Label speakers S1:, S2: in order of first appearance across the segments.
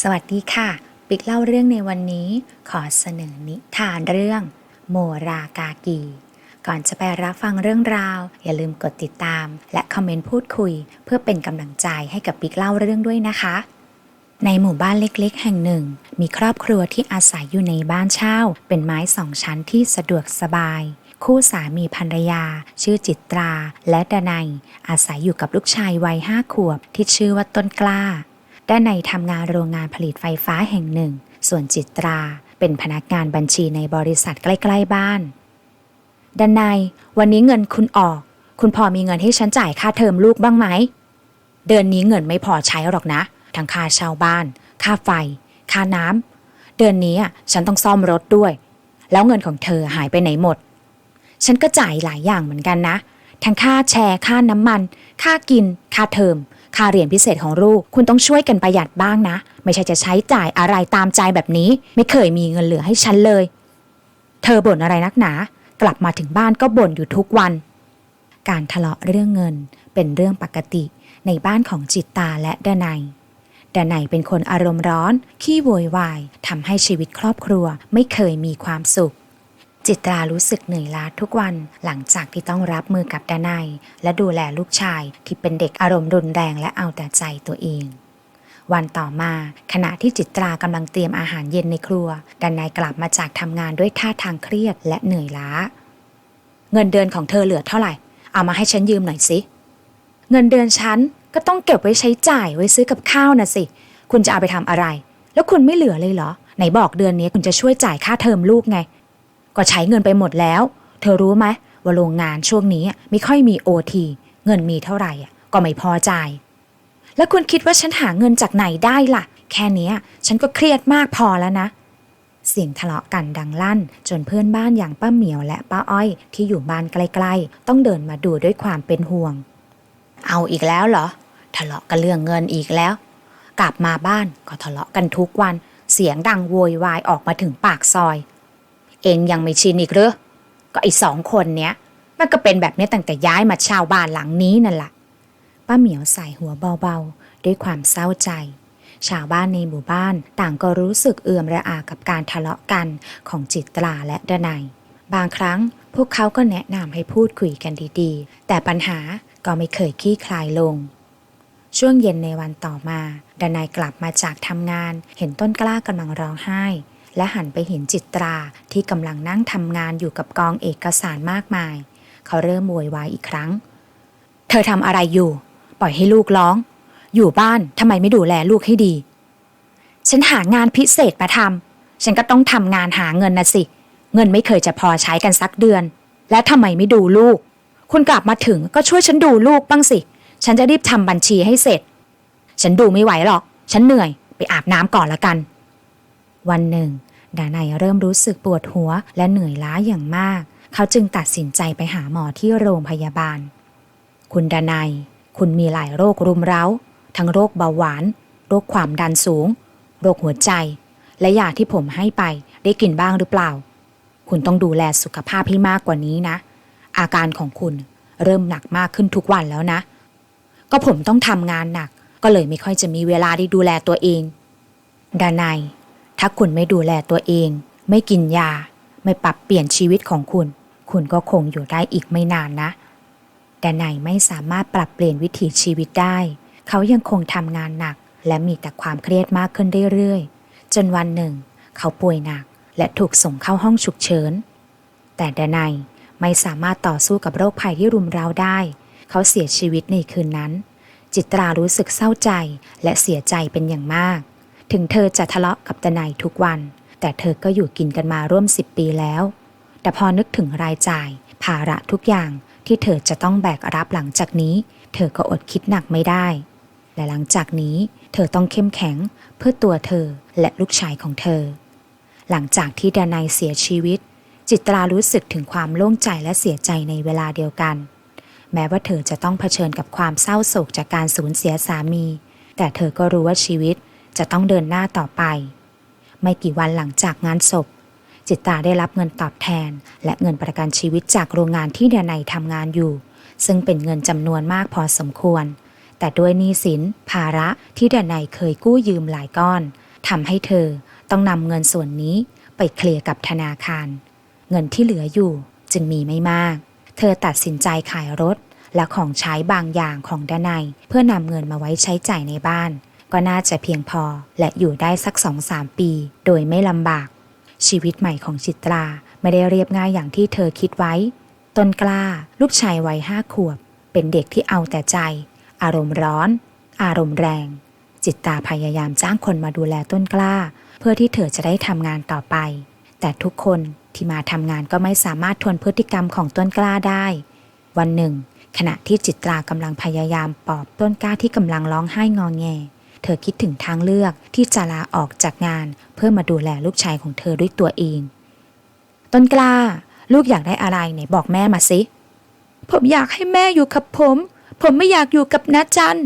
S1: สวัสดีค่ะ ปิกเล่าเรื่องในวันนี้ ขอเสนอนิทานเรื่อง โมรากากี ก่อนจะไปรับฟังเรื่องราว อย่าลืมกดติดตาม และคอมเมนต์พูดคุย เพื่อเป็นกำลังใจให้กับปิกเล่าเรื่องด้วยนะคะ ในหมู่บ้านเล็กๆ แห่งหนึ่ง มีครอบครัวที่อาศัยอยู่ในบ้านเช่า เป็นไม้สองชั้นที่สะดวกสบาย คู่สามีภรรยา ชื่อจิตรา และดนัยอาศัยอยู่กับลูกชายวัยห้าขวบที่ชื่อว่าต้นกล้า ด้านในทำงานโรงงานผลิตไฟฟ้าแห่งหนึ่ง ส่วนจิตราเป็นพนักงานบัญชีในบริษัทใกล้ ๆ บ้าน ด้านในวันนี้เงินคุณออก คุณพอมีเงินให้ฉันจ่ายค่าเทอมลูกบ้างไหม เดือนนี้เงินไม่พอใช้หรอกนะ ทั้งค่าเช่าบ้าน ค่าไฟ ค่าน้ำ เดือนนี้อะฉันต้องซ่อมรถด้วย แล้วเงินของเธอหายไปไหนหมด ฉันก็จ่ายหลายอย่างเหมือนกันนะ ทั้งค่าแชร์ ค่าน้ำมัน ค่ากิน ค่าเทอม ค่าเรียนพิเศษของลูก คุณต้องช่วยกันประหยัดบ้างนะ ไม่ใช่จะใช้จ่ายอะไรตามใจแบบนี้ ไม่เคยมีเงินเหลือให้ฉันเลย เธอบ่นอะไรนักหนา กลับมาถึงบ้านก็บ่นอยู่ทุกวัน การทะเลาะเรื่องเงินเป็นเรื่องปกติในบ้านของจิตตาและดนัยดนัยเป็นคนอารมณ์ร้อน ขี้โวยวายทำให้ชีวิตครอบครัวไม่เคยมีความสุข จิตรารู้สึกเหนื่อยล้าทุกวันหลังจากที่ต้องรับมือกับดานัยและดูแลลูกชายที่เป็นเด็กอารมณ์รุนแรงและเอาแต่ใจตัวเอง วันต่อมาขณะที่จิตรากำลังเตรียมอาหารเย็นในครัวดานัยกลับมาจากทำงานด้วยท่าทางเครียดและเหนื่อยล้า เงินเดือนของเธอเหลือเท่าไหร่ เอามาให้ฉันยืมหน่อยสิเงินเดือนฉันก็ต้องเก็บไว้ใช้จ่ายไว้ซื้อกับข้าวนะสิ คุณจะเอาไปทำอะไร แล้วคุณไม่เหลือเลยเหรอไหนบอกเดือนนี้คุณจะช่วยจ่ายค่าเทอมลูกไง ก็ใช้เงินไปหมดแล้ว เธอรู้ไหมว่าโรงงานช่วงนี้ไม่ค่อยมีโอทีเงินมีเท่าไหร่ก็ไม่พอจ่ายแล้วคุณคิดว่าฉันหาเงินจากไหนได้ล่ะ แค่นี้ฉันก็เครียดมากพอแล้วนะ เสียงทะเลาะกันดังลั่น จนเพื่อนบ้านอย่างป้าเหมียวและป้าอ้อย ที่อยู่บ้านใกล้ๆ ต้องเดินมาดูด้วยความเป็นห่วง เอาอีกแล้วเหรอ ทะเลาะกันเรื่องเงินอีกแล้ว กลับมาบ้านก็ทะเลาะกันทุกวัน เสียงดังโวยวายออกมาถึงปากซอย เองยังไม่ชินอีกหรือก็ไอ้สองคนเนี้ย มันก็เป็นแบบนี้ตั้งแต่ย้ายมาเช่าบ้านหลังนี้นั่นแหละป้าเหมียวใส่หัวเบาๆ ด้วยความเศร้าใจ ชาวบ้านในหมู่บ้านต่างก็รู้สึกเอื่อมระอากับการทะเลาะกันของจิตราและดนัยบางครั้งพวกเขาก็แนะนำให้พูดคุยกันดีๆ แต่ปัญหาก็ไม่เคยคลี่คลายลง ช่วงเย็นในวันต่อมาดนัยกลับมาจากทำงาน เห็นต้นกล้ากำลังร้องไห้ และหันไปเห็นจิตราที่กำลังนั่งทำงานอยู่กับกองเอกสารมากมาย เขาเริ่มโวยวายอีกครั้ง เธอทำอะไรอยู่ ปล่อยให้ลูกร้อง อยู่บ้านทำไมไม่ดูแลลูกให้ดี ฉันหางานพิเศษมาทำฉันก็ต้องทำงานหาเงินนะสิ เงินไม่เคยจะพอใช้กันสักเดือน และทำไมไม่ดูลูก คุณกลับมาถึงก็ช่วยฉันดูลูกบ้างสิ ฉันจะรีบทำบัญชีให้เสร็จ ฉันดูไม่ไหวหรอก ฉันเหนื่อยไปอาบน้ำก่อนละกัน วันหนึ่ง ดานัยเริ่มรู้สึกปวดหัวและเหนื่อยล้าอย่างมาก เขาจึงตัดสินใจไปหาหมอที่โรงพยาบาล คุณดานัย คุณมีหลายโรครุมเร้า ทั้งโรคเบาหวาน โรคความดันสูง โรคหัวใจ และยาที่ผมให้ไปได้กินบ้างหรือเปล่า คุณต้องดูแลสุขภาพให้มากกว่านี้นะ อาการของคุณเริ่มหนักมากขึ้นทุกวันแล้วนะ ก็ผมต้องทำงานหนัก ก็เลยไม่ค่อยจะมีเวลาได้ดูแลตัวเอง ดานัย ถ้าคุณไม่ดูแลตัวเอง ไม่กินยา ไม่ปรับเปลี่ยนชีวิตของคุณ คุณก็คงอยู่ได้อีกไม่นานนะดานัยไม่สามารถปรับเปลี่ยนวิถีชีวิตได้ เขายังคงทำงานหนัก และมีแต่ความเครียดมากขึ้นเรื่อยๆ จนวันหนึ่ง เขาป่วยหนักและถูกส่งเข้าห้องฉุกเฉิน แต่ดนัยไม่สามารถต่อสู้กับโรคภัยที่รุมเร้าได้ เขาเสียชีวิตในคืนนั้น จิตรารู้สึกเศร้าใจและเสียใจเป็นอย่างมาก ถึงเธอจะทะเลาะกับดนัยทุกวัน แต่เธอก็อยู่กินกันมาร่วมสิบปีแล้ว แต่พอนึกถึงรายจ่าย ภาระทุกอย่างที่เธอจะต้องแบกรับหลังจากนี้ เธอก็อดคิดหนักไม่ได้ และหลังจากนี้เธอต้องเข้มแข็งเพื่อตัวเธอและลูกชายของเธอ หลังจากที่ดนัยเสียชีวิต จิตรารู้สึกถึงความโล่งใจและเสียใจในเวลาเดียวกัน แม้ว่าเธอจะต้องเผชิญกับความเศร้าโศกจากการสูญเสียสามี แต่เธอก็รู้ว่าชีวิต จะต้องเดินหน้าต่อไป ไม่กี่วันหลังจากงานศพ จิตราได้รับเงินตอบแทน และเงินประกันชีวิตจากโรงงานที่เดนัยทำงานอยู่ ซึ่งเป็นเงินจำนวนมากพอสมควร แต่ด้วยหนี้สิน ภาระที่เดนัยเคยกู้ยืมหลายก้อนทำให้เธอต้องนำเงินส่วนนี้ไปเคลียร์กับธนาคาร เงินที่เหลืออยู่จึงมีไม่มาก เธอตัดสินใจขายรถและของใช้บางอย่างของด้านในเพื่อนำเงินมาไว้ใช้จ่ายในบ้าน ก็น่าจะเพียงพอและอยู่ได้สักสองสามปี โดยไม่ลำบาก ชีวิตใหม่ของจิตราไม่ได้เรียบง่ายอย่างที่เธอคิดไว้ ต้นกล้า ลูกชายวัยห้าขวบ เป็นเด็กที่เอาแต่ใจ อารมณ์ร้อน อารมณ์แรง จิตตาพยายามจ้างคนมาดูแลต้นกล้า เพื่อที่เธอจะได้ทำงานต่อไป แต่ทุกคนที่มาทำงานก็ไม่สามารถทนพฤติกรรมของต้นกล้าได้ วันหนึ่ง ขณะที่จิตรากำลังพยายามปอบต้นกล้าที่กำลังร้องไห้งอแง เธอคิดถึงทางเลือกที่จะลาออกจากงาน เพื่อมาดูแลลูกชายของเธอด้วยตัวเอง ต้นกล้า ลูกอยากได้อะไรไหนบอกแม่มาสิ ผมอยากให้แม่อยู่กับผม ผมไม่อยากอยู่กับนาจัน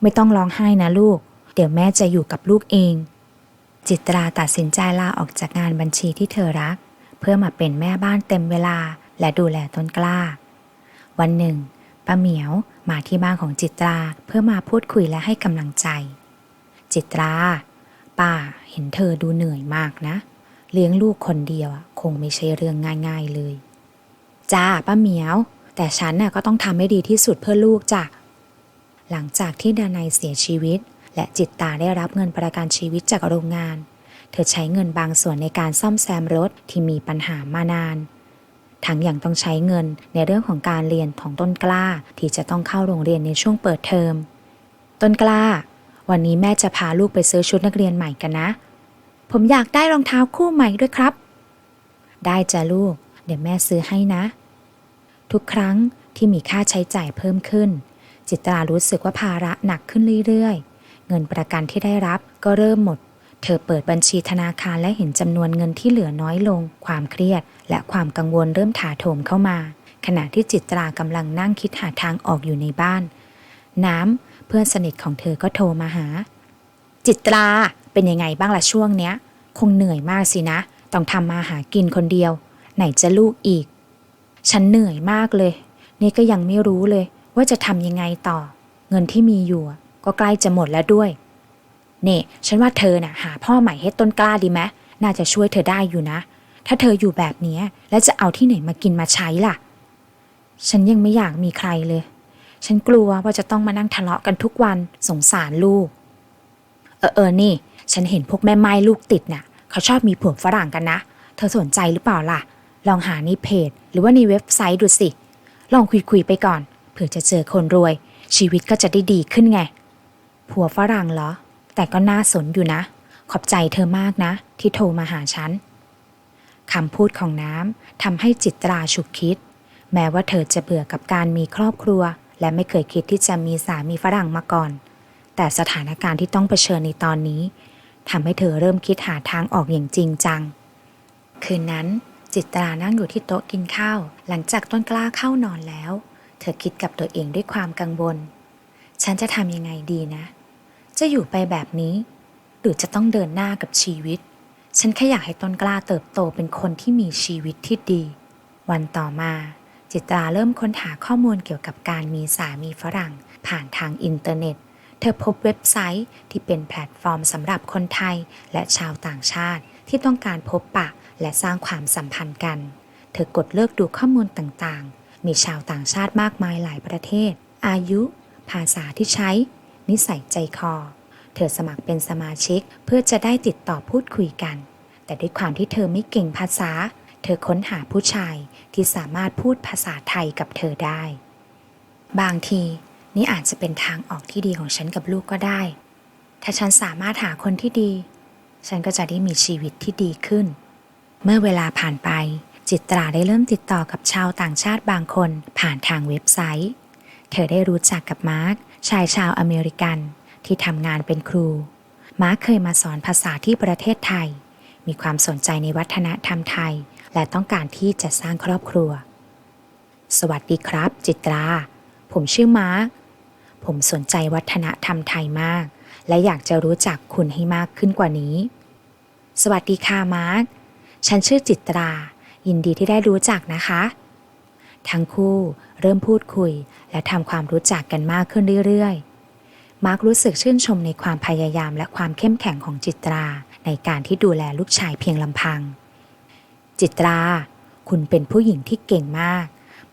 S1: ไม่ต้องร้องไห้นะลูก เดี๋ยวแม่จะอยู่กับลูกเอง จิตราตัดสินใจลาออกจากงานบัญชีที่เธอรัก เพื่อมาเป็นแม่บ้านเต็มเวลาและดูแลต้นกล้า วันหนึ่งป้าเหมียว มาที่บ้านของจิตราเพื่อมาพูดคุยและให้กำลังใจ จิตรา ป้าเห็นเธอดูเหนื่อยมากนะ เลี้ยงลูกคนเดียวคงไม่ใช่เรื่องง่ายๆเลยจ้าป้าเหมียว แต่ฉันน่ะก็ต้องทำให้ดีที่สุดเพื่อลูกจ้ะหลังจากที่ดานายเสียชีวิต และจิตตาได้รับเงินประกันชีวิตจากโรงงาน เธอใช้เงินบางส่วนในการซ่อมแซมรถที่มีปัญหามานาน ทั้งยังต้องใช้เงินในเรื่องของการเรียนของต้นกล้า ที่จะต้องเข้าโรงเรียนในช่วงเปิดเทอม ต้นกล้า วันนี้แม่จะพาลูกไปซื้อชุดนักเรียนใหม่กันนะ ผมอยากได้รองเท้าคู่ใหม่ด้วยครับ ได้จ้ะลูก เดี๋ยวแม่ซื้อให้นะ ทุกครั้งที่มีค่าใช้จ่ายเพิ่มขึ้น จิตรารู้สึกว่าภาระหนักขึ้นเรื่อยๆ เงินประกันที่ได้รับก็เริ่มหมด เธอเปิดบัญชีธนาคารและเห็นจำนวนเงินที่เหลือน้อยลง ความเครียด และความกังวลเริ่มถาโถมเข้ามา ขณะที่จิตรากำลังนั่งคิดหาทางออกอยู่ในบ้าน น้ำเพื่อนสนิทของเธอก็โทรมาหา จิตราเป็นยังไงบ้างล่ะช่วงเนี้ย คงเหนื่อยมากสินะ ต้องทำมาหากินคนเดียว ไหนจะลูกอีก ฉันเหนื่อยมากเลย นี่ก็ยังไม่รู้เลย ว่าจะทำยังไงต่อ เงินที่มีอยู่ ก็ใกล้จะหมดแล้วด้วย นี่ ฉันว่าเธอน่ะหาพ่อใหม่ให้ต้นกล้าดีไหมน่าจะช่วยเธอได้อยู่นะ ถ้าเธออยู่แบบนี้แล้วจะเอาที่ไหนมากินมาใช้ล่ะ ฉันยังไม่อยากมีใครเลย ฉันกลัวว่าจะต้องมานั่งทะเลาะกันทุกวันสงสารลูก เออเออนี่ ฉันเห็นพวกแม่ไม้ลูกติดน่ะ เขาชอบมีผัวฝรั่งกันนะ เธอสนใจหรือเปล่าล่ะ ลองหาในเพจ หรือว่าในเว็บไซต์ดูสิ ลองคุยคุยๆไปก่อน เผื่อจะเจอคนรวย ชีวิตก็จะได้ดีขึ้นไง ผัวฝรั่งเหรอ แต่ก็น่าสนอยู่นะ ขอบใจเธอมากนะ ที่โทรมาหาฉันคำพูดของน้ำทำให้จิตราฉุกคิด แม้ว่าเธอจะเบื่อกับการมีครอบครัว และไม่เคยคิดที่จะมีสามีฝรั่งมาก่อน แต่สถานการณ์ที่ต้องเผชิญในตอนนี้ทำให้เธอเริ่มคิดหาทางออกอย่างจริงจัง คืนนั้นจิตรานั่งอยู่ที่โต๊ะกินข้าว หลังจากต้นกล้าเข้านอนแล้ว เธอคิดกับตัวเองด้วยความกังวล ฉันจะทำยังไงดีนะ จะอยู่ไปแบบนี้ หรือจะต้องเดินหน้ากับชีวิต ฉันแค่อยากให้ต้นกล้าเติบโตเป็นคนที่มีชีวิตที่ดี วันต่อมาจิตราเริ่มค้นหาข้อมูลเกี่ยวกับการมีสามีฝรั่ง ผ่านทางอินเทอร์เน็ต เธอพบเว็บไซต์ที่เป็นแพลตฟอร์มสำหรับคนไทยและชาวต่างชาติ ที่ต้องการพบปะและสร้างความสัมพันธ์กัน เธอกดเลือกดูข้อมูลต่างๆ มีชาวต่างชาติมากมายหลายประเทศ อายุ ภาษาที่ใช้ นิสัยใจคอ เธอสมัครเป็นสมาชิกเพื่อจะได้ติดต่อพูดคุยกัน แต่ด้วยความที่เธอไม่เก่งภาษา เธอค้นหาผู้ชายที่สามารถพูดภาษาไทยกับเธอได้ บางทีนี่อาจจะเป็นทางออกที่ดีของฉันกับลูกก็ได้ ถ้าฉันสามารถหาคนที่ดี ฉันก็จะได้มีชีวิตที่ดีขึ้น เมื่อเวลาผ่านไป จิตราได้เริ่มติดต่อกับชาวต่างชาติบางคนผ่านทางเว็บไซต์ เธอได้รู้จักกับมาร์ค ชายชาวอเมริกันที่ทำงานเป็นครูมาร์คเคยมาสอนภาษาที่ประเทศไทย มีความสนใจในวัฒนธรรมไทย และต้องการที่จะสร้างครอบครัว สวัสดีครับ จิตรา ผมชื่อมาร์คผมสนใจวัฒนธรรมไทยมาก และอยากจะรู้จักคุณให้มากขึ้นกว่านี้ สวัสดีค่ะมาร์คฉันชื่อจิตรา ยินดีที่ได้รู้จักนะคะ ทั้งคู่ เริ่มพูดคุย และทำความรู้จักกันมากขึ้นเรื่อยๆ มาร์ครู้สึกชื่นชมในความพยายามและความเข้มแข็งของจิตรา ในการที่ดูแลลูกชายเพียงลำพัง จิตรา คุณเป็นผู้หญิงที่เก่งมาก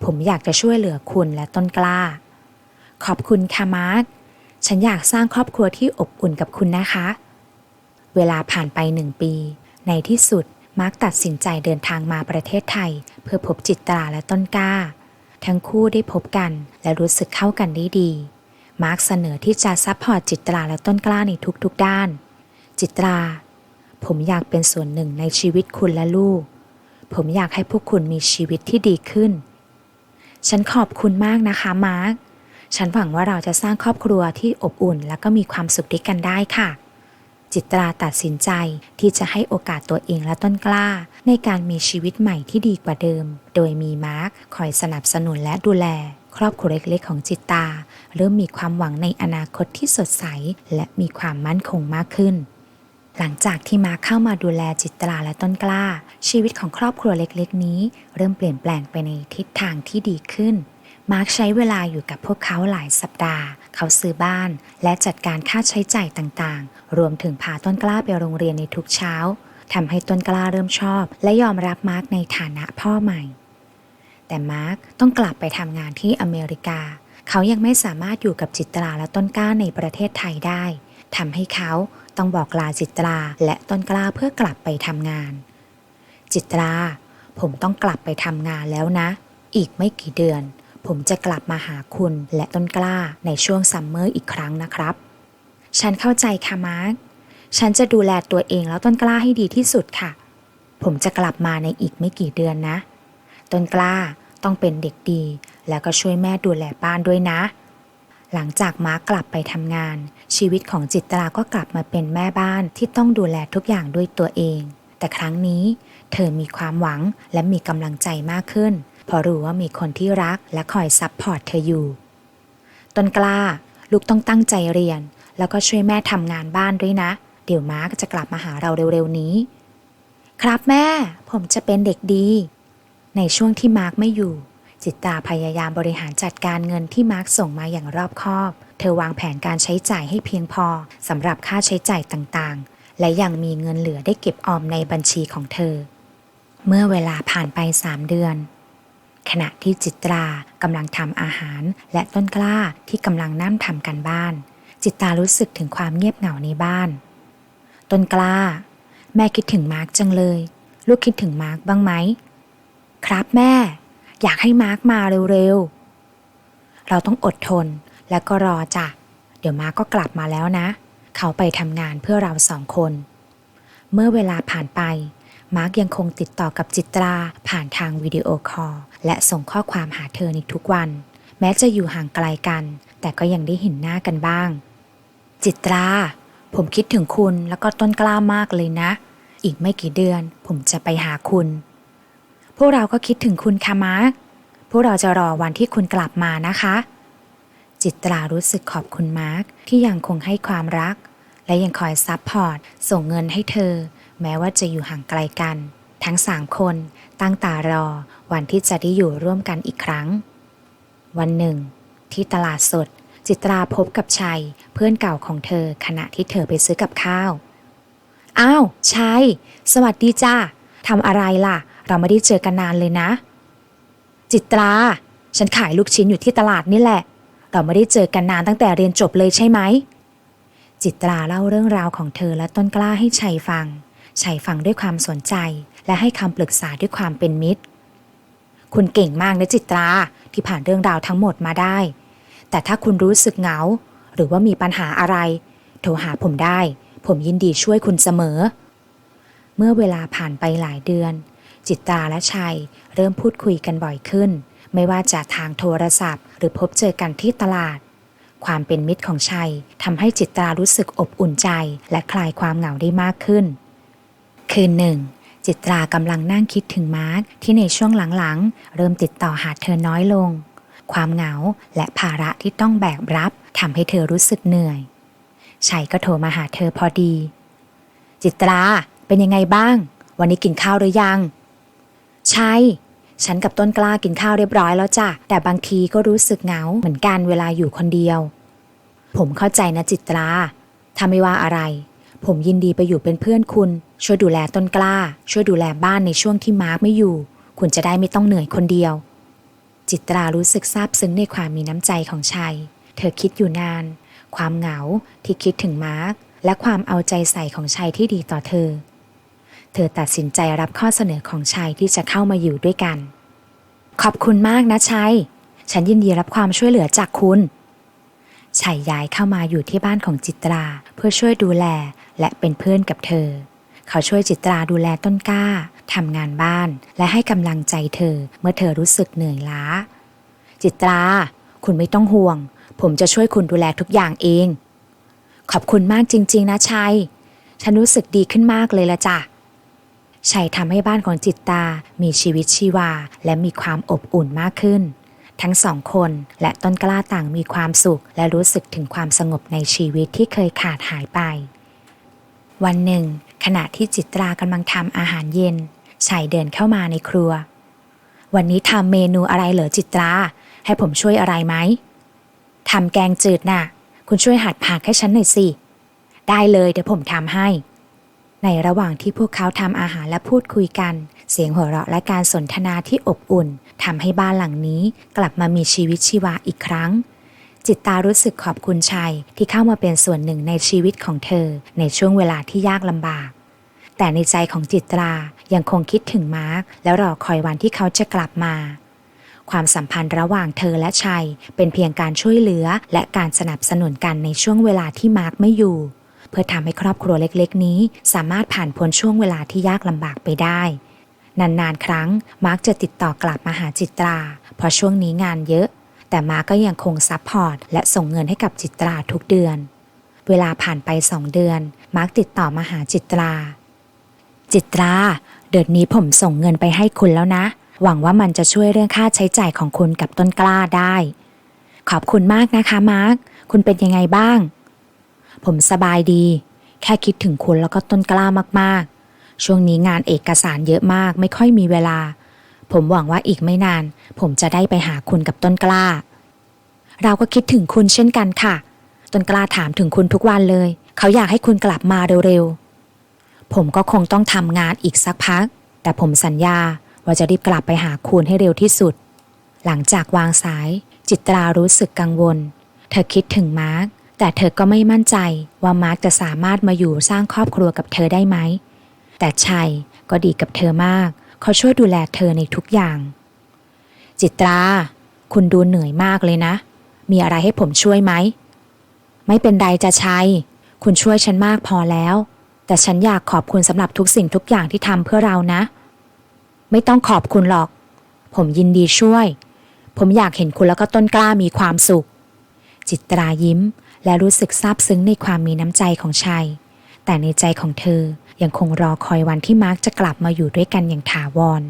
S1: ผมอยากจะช่วยเหลือคุณและต้นกล้า ขอบคุณค่ะมาร์คฉันอยากสร้างครอบครัวที่อบอุ่นกับคุณนะคะ เวลาผ่านไปหนึ่งปี ในที่สุดมาร์คตัดสินใจเดินทางมาประเทศไทย เพื่อพบจิตราและต้นกล้า ทั้งคู่ได้พบกัน และรู้สึกเข้ากันได้ดี มาร์คเสนอที่จะซัพพอร์ตจิตราและต้นกล้าในทุกๆด้าน จิตรา ผมอยากเป็นส่วนหนึ่งในชีวิตคุณและลูก ผมอยากให้พวกคุณมีชีวิตที่ดีขึ้น ฉันขอบคุณมากนะคะมาร์คฉันหวังว่าเราจะสร้างครอบครัวที่อบอุ่น และก็มีความสุขด้วยกันได้ค่ะ จิตราตัดสินใจที่จะให้โอกาสตัวเองและต้นกล้า ในการมีชีวิตใหม่ที่ดีกว่าเดิม โดยมีมาร์คคอยสนับสนุนและดูแล ครอบครัวเล็กๆของจิตตา เริ่มมีความหวังในอนาคตที่สดใส และมีความมั่นคงมากขึ้น หลังจากที่มาร์คเข้ามาดูแลจิตราและต้นกล้า ชีวิตของครอบครัวเล็กๆ นี้ เริ่มเปลี่ยนแปลงไปในทิศทางที่ดีขึ้นมาร์คใช้เวลาอยู่กับพวกเขาหลายสัปดาห์ เขาซื้อบ้าน และจัดการค่าใช้จ่ายต่างๆ รวมถึงพาต้นกล้าไปโรงเรียนในทุกเช้าทำให้ต้นกล้าเริ่มชอบ และยอมรับมาร์คในฐานะพ่อใหม่ แต่มาร์คต้องกลับไปทำงานที่อเมริกา เขายังไม่สามารถอยู่กับจิตราและต้นกล้าในประเทศไทยได้ทำให้เขาต้องบอกลาจิตราและต้นกล้าเพื่อกลับไปทำงาน จิตรา ผมต้องกลับไปทำงานแล้วนะ อีกไม่กี่เดือน ผมจะกลับมาหาคุณและต้นกล้าในช่วงซัมเมอร์อีกครั้งนะครับ ฉันเข้าใจค่ะมาร์ค ฉันจะดูแลตัวเองแล้วต้นกล้าให้ดีที่สุดค่ะ ผมจะกลับมาในอีกไม่กี่เดือนนะ ต้นกล้าต้องเป็นเด็กดี แล้วก็ช่วยแม่ดูแลบ้านด้วยนะ หลังจากมาร์กกลับไปทำงาน ชีวิตของจิตราก็กลับมาเป็นแม่บ้านที่ต้องดูแลทุกอย่างด้วยตัวเอง แต่ครั้งนี้ เธอมีความหวังและมีกำลังใจมากขึ้น เพราะรู้ว่ามีคนที่รักและคอยซัพพอร์ตเธออยู่ ต้นกล้า ลูกต้องตั้งใจเรียน แล้วก็ช่วยแม่ทำงานบ้านด้วยนะ เดี๋ยวมาร์กจะกลับมาหาเราเร็วๆนี้ ครับแม่ ผมจะเป็นเด็กดี ในช่วงที่มาร์กไม่อยู่ จิตตาพยายามบริหารจัดการเงินที่มาร์กส่งมาอย่างรอบคอบ เธอวางแผนการใช้จ่ายให้เพียงพอสำหรับค่าใช้จ่ายต่างๆ และยังมีเงินเหลือได้เก็บออมในบัญชีของเธอ เมื่อเวลาผ่านไปสามเดือน ขณะที่จิตรากำลังทำอาหาร และต้นกล้าที่กำลังนั่งทำกันบ้าน จิตตารู้สึกถึงความเงียบเหงาในบ้าน ต้นกล้า แม่คิดถึงมาร์กจังเลย ลูกคิดถึงมาร์กบ้างไหม ครับแม่ อยากให้มาร์กมาเร็วๆ เราต้องอดทนและก็รอจ้ะ เดี๋ยวมาร์กก็กลับมาแล้วนะ เขาไปทำงานเพื่อเราสองคน เมื่อเวลาผ่านไปมาร์กยังคงติดต่อกับจิตราผ่านทางวิดีโอคอล และส่งข้อความหาเธอในทุกวัน แม้จะอยู่ห่างไกลกัน แต่ก็ยังได้เห็นหน้ากันบ้าง จิตรา ผมคิดถึงคุณแล้วก็ต้นกล้ามากเลยนะ อีกไม่กี่เดือนผมจะไปหาคุณ พวกเราก็คิดถึงคุณค่ะมาร์คพวกเราจะรอวันที่คุณกลับมานะคะ จิตรารู้สึกขอบคุณมาร์คที่ยังคงให้ความรัก และยังคอยซัพพอร์ตส่งเงินให้เธอ แม้ว่าจะอยู่ห่างไกลกัน ทั้งสามคนตั้งตารอวันที่จะได้อยู่ร่วมกันอีกครั้ง วันหนึ่ง ที่ตลาดสด จิตราพบกับชัย เพื่อนเก่าของเธอขณะที่เธอไปซื้อกับข้าว อ้าวชัย สวัสดีจ้าทำอะไรล่ะ เราไม่ได้เจอกันนานเลยนะ จิตรา ฉันขายลูกชิ้นอยู่ที่ตลาดนี่แหละ เราไม่ได้เจอกันนานตั้งแต่เรียนจบเลยใช่ไหม จิตราเล่าเรื่องราวของเธอและต้นกล้าให้ชัยฟังชัยฟังด้วยความสนใจ และให้คำปรึกษาด้วยความเป็นมิตร คุณเก่งมากนะจิตราที่ผ่านเรื่องราวทั้งหมดมาได้ แต่ถ้าคุณรู้สึกเหงา หรือว่ามีปัญหาอะไร โทรหาผมได้ ผมยินดีช่วยคุณเสมอ เมื่อเวลาผ่านไปหลายเดือน จิตราและชัยเริ่มพูดคุยกันบ่อยขึ้น ไม่ว่าจะทางโทรศัพท์ หรือพบเจอกันที่ตลาดความเป็นมิตรของชัยทำให้จิตรารู้สึกอบอุ่นใจและคลายความเหงาได้มากขึ้น คืนหนึ่ง จิตรากำลังนั่งคิดถึงมาร์คที่ในช่วงหลังๆ เริ่มติดต่อหาเธอน้อยลง ความเหงาและภาระที่ต้องแบกรับทำให้เธอรู้สึกเหนื่อยชัยก็โทรมาหาเธอพอดี จิตราเป็นยังไงบ้าง วันนี้กินข้าวหรือยัง ใช่ฉันกับต้นกล้ากินข้าวเรียบร้อยแล้วจ้ะ แต่บางทีก็รู้สึกเหงาเหมือนกันเวลาอยู่คนเดียว ผมเข้าใจนะจิตราถ้าไม่ว่าอะไร ผมยินดีไปอยู่เป็นเพื่อนคุณ ช่วยดูแลต้นกล้า ช่วยดูแลบ้านในช่วงที่มาร์กไม่อยู่ คุณจะได้ไม่ต้องเหนื่อยคนเดียว จิตรารู้สึกซาบซึ้งในความมีน้ำใจของชัย เธอคิดอยู่นาน ความเหงาที่คิดถึงมาร์กและความเอาใจใส่ของชัยที่ดีต่อเธอ เธอตัดสินใจรับข้อเสนอของชัยที่จะเข้ามาอยู่ด้วยกัน ขอบคุณมากนะชัย ฉันยินดีรับความช่วยเหลือจากคุณชัยย้ายเข้ามาอยู่ที่บ้านของจิตรา เพื่อช่วยดูแลและเป็นเพื่อนกับเธอ เขาช่วยจิตราดูแลต้นกล้าทำงานบ้าน และให้กำลังใจเธอเมื่อเธอรู้สึกเหนื่อยล้า จิตรา คุณไม่ต้องห่วง ผมจะช่วยคุณดูแลทุกอย่างเอง ขอบคุณมากจริง ๆ นะชัย ฉันรู้สึกดีขึ้นมากเลยละจ้ะชัยทำให้บ้านของจิตตา มีชีวิตชีวา และมีความอบอุ่นมากขึ้น ทั้งสองคนและต้นกล้าต่างมีความสุข และรู้สึกถึงความสงบในชีวิตที่เคยขาดหายไป วันหนึ่ง ขณะที่จิตรากำลังทำอาหารเย็นชัยเดินเข้ามาในครัว วันนี้ทำเมนูอะไรเหรอจิตรา ให้ผมช่วยอะไรไหมทำแกงจืดน่ะ คุณช่วยหัดผักให้ฉันหน่อยสิ ได้เลยเดี๋ยวผมทำให้ ในระหว่างที่พวกเขาทำอาหารและพูดคุยกัน เสียงหัวเราะและการสนทนาที่อบอุ่นทำให้บ้านหลังนี้กลับมามีชีวิตชีวาอีกครั้ง จิตตารู้สึกขอบคุณชัยที่เข้ามาเป็นส่วนหนึ่งในชีวิตของเธอ ในช่วงเวลาที่ยากลำบาก แต่ในใจของจิตรายังคงคิดถึงมาร์คแล้วรอคอยวันที่เขาจะกลับมา ความสัมพันธ์ระหว่างเธอและชัย เป็นเพียงการช่วยเหลือ และการสนับสนุนกันในช่วงเวลาที่มาร์คไม่อยู่ เพื่อทำให้ครอบครัวเล็กๆ นี้ สามารถผ่านพ้นช่วงเวลาที่ยากลำบากไปได้นานๆ ครั้งมาร์กจะติดต่อกลับมาหาจิตรา เพราะช่วงนี้งานเยอะ แต่มากก็ยังคงซัพพอร์ตและส่งเงินให้กับจิตราทุกเดือน เวลาผ่านไปสองเดือน มาร์กติดต่อมาหาจิตรา จิตรา เดือนนี้ผมส่งเงินไปให้คุณแล้วนะ หวังว่ามันจะช่วยเรื่องค่าใช้จ่ายของคุณกับต้นกล้าได้ ขอบคุณมากนะคะมาร์กคุณเป็นยังไงบ้าง ผมสบายดี แค่คิดถึงคุณแล้วก็ต้นกล้ามากๆ ช่วงนี้งานเอกสารเยอะมาก ไม่ค่อยมีเวลาผมหวังว่าอีกไม่นาน ผมจะได้ไปหาคุณกับต้นกล้า เราก็คิดถึงคุณเช่นกันค่ะตนกล้าถามถึงคุณทุกวันเลย เขาอยากให้คุณกลับมาเร็วๆ ผมก็คงต้องทำงานอีกสักพัก แต่ผมสัญญาว่าจะรีบกลับไปหาคุณให้เร็วที่สุด หลังจากวางสายจิตรารู้สึกกังวล เธอคิดถึงมาร์คแต่เธอก็ไม่มั่นใจว่ามาร์คจะสามารถมาอยู่สร้างครอบครัวกับเธอได้ไหม แต่ชัยก็ดีกับเธอมาก เขาช่วยดูแลเธอในทุกอย่าง จิตรา คุณดูเหนื่อยมากเลยนะ มีอะไรให้ผมช่วยไหม ไม่เป็นไรจะชัย คุณช่วยฉันมากพอแล้ว แต่ฉันอยากขอบคุณสำหรับทุกสิ่งทุกอย่างที่ทำเพื่อเรานะ ไม่ต้องขอบคุณหรอก ผมยินดีช่วย ผมอยากเห็นคุณแล้วก็ต้นกล้ามีความสุข จิตรายิ้มและรู้สึกซาบซึ้งในความมีน้ำใจของชัย แต่ในใจของเธอยังคงรอคอยวันที่มาร์กจะกลับมาอยู่ด้วยกันอย่างถาวร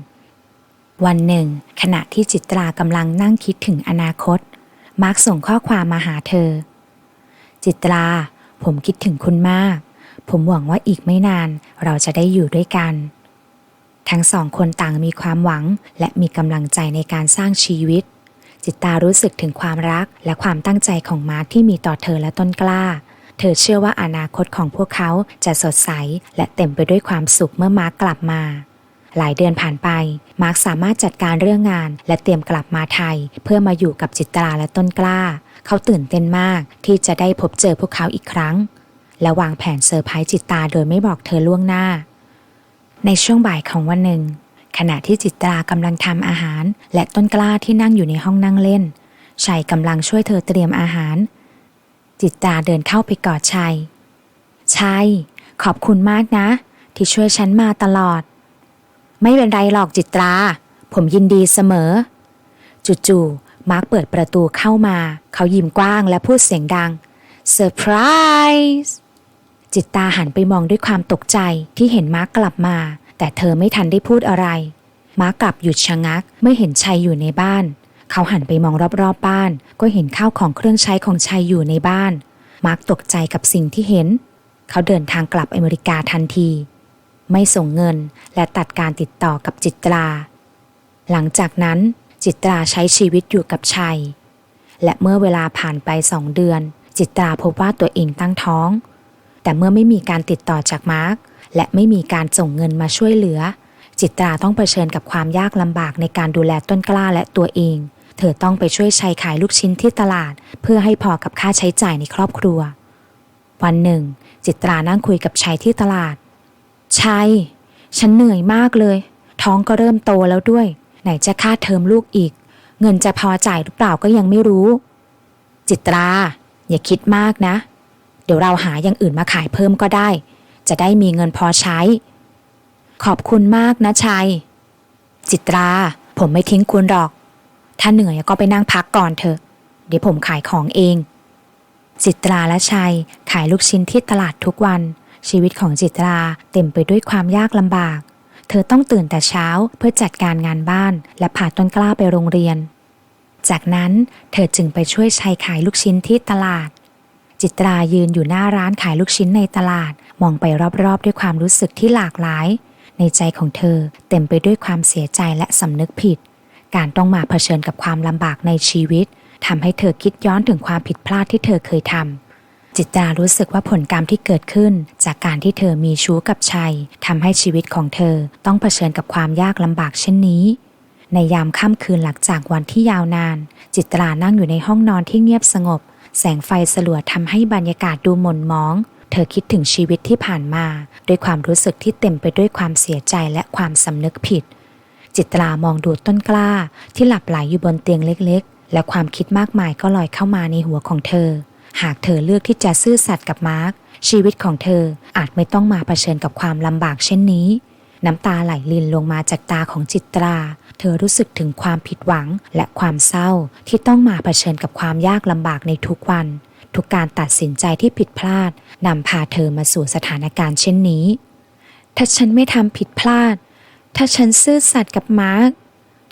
S1: วันหนึ่ง ขณะที่จิตรากำลังนั่งคิดถึงอนาคต มาร์กส่งข้อความมาหาเธอ จิตรา ผมคิดถึงคุณมาก ผมหวังว่าอีกไม่นานเราจะได้อยู่ด้วยกัน ทั้งสองคนต่างมีความหวังและมีกำลังใจในการสร้างชีวิต จิตตารู้สึกถึงความรักและความตั้งใจของมาร์คที่มีต่อเธอและต้นกล้า เธอเชื่อว่าอนาคตของพวกเขาจะสดใส และเต็มไปด้วยความสุขเมื่อมาร์คกลับมา หลายเดือนผ่านไป มาร์คสามารถจัดการเรื่องงาน และเตรียมกลับมาไทย เพื่อมาอยู่กับจิตราและต้นกล้า เขาตื่นเต้นมากที่จะได้พบเจอพวกเขาอีกครั้ง และวางแผนเซอร์ไพรส์จิตตาโดยไม่บอกเธอล่วงหน้า ในช่วงบ่ายของวันหนึ่ง ขณะที่จิตรากำลังทำอาหาร และต้นกล้าที่นั่งอยู่ในห้องนั่งเล่นชัยกำลังช่วยเธอเตรียมอาหาร จิตตาเดินเข้าไปกอดชัยชัยขอบคุณมากนะ ที่ช่วยฉันมาตลอด ไม่เป็นไรหรอกจิตรา ผมยินดีเสมอ จู่ๆมาร์คเปิดประตูเข้ามา เขายิ้มกว้างและพูดเสียงดังเซอร์ไพรส์จิตตาหันไปมองด้วยความตกใจที่เห็นมาร์กกลับมา แต่เธอไม่ทันได้พูดอะไร มาร์กกลับหยุดชะงักเมื่อเห็นชัยอยู่ในบ้าน เขาหันไปมองรอบๆบบ้าน ก็เห็นข้าวของเครื่องใช้ของชัยอยู่ในบ้าน มาร์กตกใจกับสิ่งที่เห็น เขาเดินทางกลับอเมริกาทันที ไม่ส่งเงินและตัดการติดต่อกับจิตรา หลังจากนั้นจิตราใช้ชีวิตอยู่กับชัย และเมื่อเวลาผ่านไปสองเดือน จิตราพบว่าตัวเองตั้งท้อง แต่เมื่อไม่มีการติดต่อจากมาร์กและไม่มีการส่งเงินมาช่วยเหลือ จิตราต้องเผชิญกับความยากลำบากในการดูแลต้นกล้าและตัวเอง เธอต้องไปช่วยชัยขายลูกชิ้นที่ตลาด เพื่อให้พอกับค่าใช้จ่ายในครอบครัว วันหนึ่ง จิตรานั่งคุยกับชัยที่ตลาด ชัย ฉันเหนื่อยมากเลย ท้องก็เริ่มโตแล้วด้วย ไหนจะค่าเทอมลูกอีก เงินจะพอจ่ายหรือเปล่าก็ยังไม่รู้ จิตรา อย่าคิดมากนะ เดี๋ยวเราหาอย่างอื่นมาขายเพิ่มก็ได้ จะได้มีเงินพอใช้ ขอบคุณมากนะชัย จิตรา ผมไม่ทิ้งคุณหรอก ถ้าเหนื่อยก็ไปนั่งพักก่อนเถอะ เดี๋ยวผมขายของเองจิตราและชัยขายลูกชิ้นที่ตลาดทุกวัน ชีวิตของจิตราเต็มไปด้วยความยากลำบาก เธอต้องตื่นแต่เช้าเพื่อจัดการงานบ้าน และพาต้นกล้าไปโรงเรียน จากนั้นเธอจึงไปช่วยชัยขายลูกชิ้นที่ตลาด จิตรายืนอยู่หน้าร้านขายลูกชิ้นในตลาด มองไปรอบๆ ด้วยความรู้สึกที่หลากหลาย ในใจของเธอเต็มไปด้วยความเสียใจและสำนึกผิด การต้องมาเผชิญกับความลำบากในชีวิตทำให้เธอคิดย้อนถึงความผิดพลาดที่เธอเคยทำ จิตรารู้สึกว่าผลกรรมที่เกิดขึ้น จากการที่เธอมีชู้กับชัยทำให้ชีวิตของเธอต้องเผชิญกับความยากลำบากเช่นนี้ ในยามค่ำคืนหลังจากวันที่ยาวนาน จิตรานั่งอยู่ในห้องนอนที่เงียบสงบ แสงไฟสลัวทำให้บรรยากาศดูหม่นหมอง เธอคิดถึงชีวิตที่ผ่านมาด้วยความรู้สึกที่เต็มไปด้วยความเสียใจและความสำนึกผิด จิตรามองดูต้นกล้าที่หลับไหลอยู่บนเตียงเล็ก ๆ และความคิดมากมายก็ลอยเข้ามาในหัวของเธอ หากเธอเลือกที่จะซื่อสัตย์กับมาร์คชีวิตของเธออาจไม่ต้องมาเผชิญกับความลำบากเช่นนี้ น้ำตาไหลลินลงมาจากตาของจิตรา เธอรู้สึกถึงความผิดหวังและความเศร้าที่ต้องมาเผชิญกับความยากลำบากในทุกวัน ทุกการตัดสินใจที่ผิดพลาดนำพาเธอมาสู่สถานการณ์เช่นนี้ ถ้าฉันไม่ทำผิดพลาด ถ้าฉันซื่อสัตย์กับมาร์ค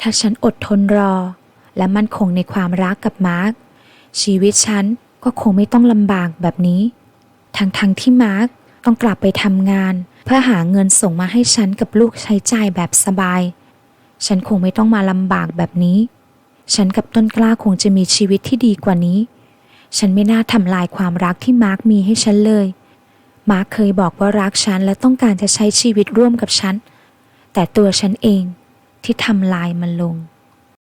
S1: ถ้าฉันอดทนรอ และมั่นคงในความรักกับมาร์คชีวิตฉัน ก็คงไม่ต้องลำบากแบบนี้ ทั้งๆทที่มาร์คต้องกลับไปทำงาน เพื่อหาเงินส่งมาให้ฉันกับลูกใช้จ่ายแบบสบาย ฉันคงไม่ต้องมาลำบากแบบนี้ ฉันกับต้นกล้าคงจะมีชีวิตที่ดีกว่านี้ ฉันไม่น่าทำลายความรักที่มาร์คมีให้ฉันเลย มาร์คเคยบอกว่ารักฉันและต้องการจะใช้ชีวิตร่วมกับฉัน แต่ตัวฉันเองที่ทำลายมันลง